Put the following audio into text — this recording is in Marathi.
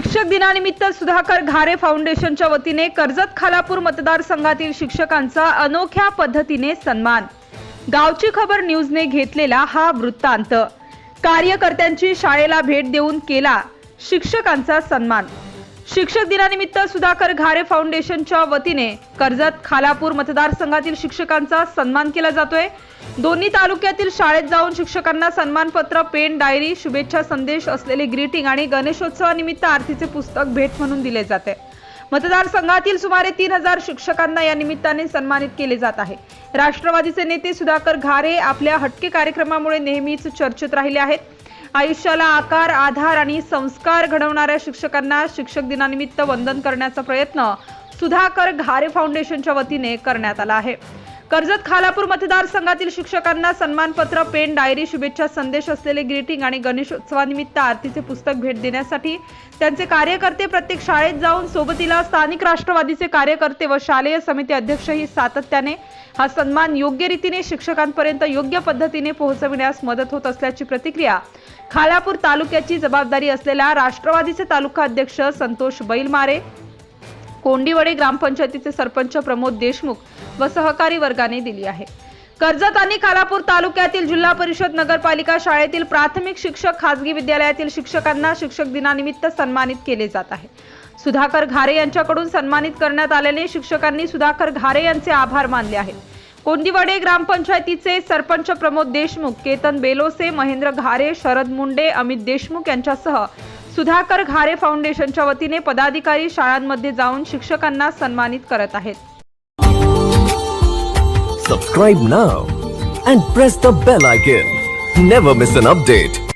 शिक्षक दिनानिमित्त सुधाकर घारे फाउंडेशनच्या वतीने कर्जत खालापूर मतदारसंघातील शिक्षकांचा अनोख्या पद्धतीने सन्मान. गावची खबर न्यूजने घेतलेला हा वृत्तांत. कार्यकर्त्यांची शाळेला भेट देऊन केला शिक्षकांचा सन्मान. शिक्षक दिनानिमित्त सुधाकर घारे फाउंडेशनच्या वतीने कर्जत खालापूर मतदारसंघातील शिक्षकांचा सन्मान केला जातोय. दोन्ही तालुक्यातील शाळेत जाऊन शिक्षकांना सन्मानपत्र पेन डायरी शुभेच्छा संदेश असलेले ग्रीटिंग आणि गणेशोत्सवानिमित्त आरतीचे पुस्तक भेट म्हणून दिले जाते. मतदारसंघातील सुमारे तीन हजार शिक्षकांना या निमित्ताने सन्मानित केले जात आहे. राष्ट्रवादीचे नेते सुधाकर घारे आपल्या हटके कार्यक्रमामुळे नेहमीच चर्चेत राहिले आहेत. आयुष्याला आकार आधार आणि संस्कार घडवणाऱ्या शिक्षकांना शिक्षक दिनानिमित्त वंदन करण्याचा प्रयत्न सुधाकर घारे फाउंडेशनच्या वतीने करण्यात आला आहे. कर्जत खालापूर मतदारसंघातील शिक्षकांना सन्मानपत्र पेन डायरी शुभेच्छा संदेश असलेले ग्रीटिंग आणि गणेशोत्सवानिमित्त आरतीचे पुस्तक भेट देण्यासाठी त्यांचे कार्यकर्ते प्रत्येक शाळेत जाऊन सोबतीला स्थानिक राष्ट्रवादीचे कार्यकर्ते व शालेय समिती अध्यक्षही सातत्याने हा सन्मान योग्य रीतीने शिक्षकांपर्यंत योग्य पद्धतीने पोहोचविण्यास मदत होत असल्याची प्रतिक्रिया खालापूर तालुक्याची जबाबदारी असलेल्या राष्ट्रवादीचे तालुका अध्यक्ष संतोष बैलमारे कोंडीवडे ग्रामपंचायतीचे सरपंच प्रमोद देशमुख व सहकारी वर्गाने दिली आहे. कर्जत आणि खालापूर तालुक्यातील जिल्हा परिषद नगरपालिका शाळेतील प्राथमिक शिक्षक खासगी विद्यालयातील शिक्षकांना शिक्षक दिनानिमित्त सन्मानित केले जात आहे. सुधाकर घारे यांच्याकडून सन्मानित करण्यात आलेले शिक्षकांनी सुधाकर घारे यांचे आभार मानले आहेत. कोंदिवडे ग्रामपंचायतीचे सरपंच प्रमोद देशमुख केतन बेलोसे महेंद्र घारे शरद मुंडे अमित देशमुख यांच्यासह सुधाकर घारे फाउंडेशनच्या वतीने पदाधिकारी शाळांमध्ये जाऊन शिक्षकांना सन्मानित करत आहेत. Subscribe now and press the bell icon never miss an update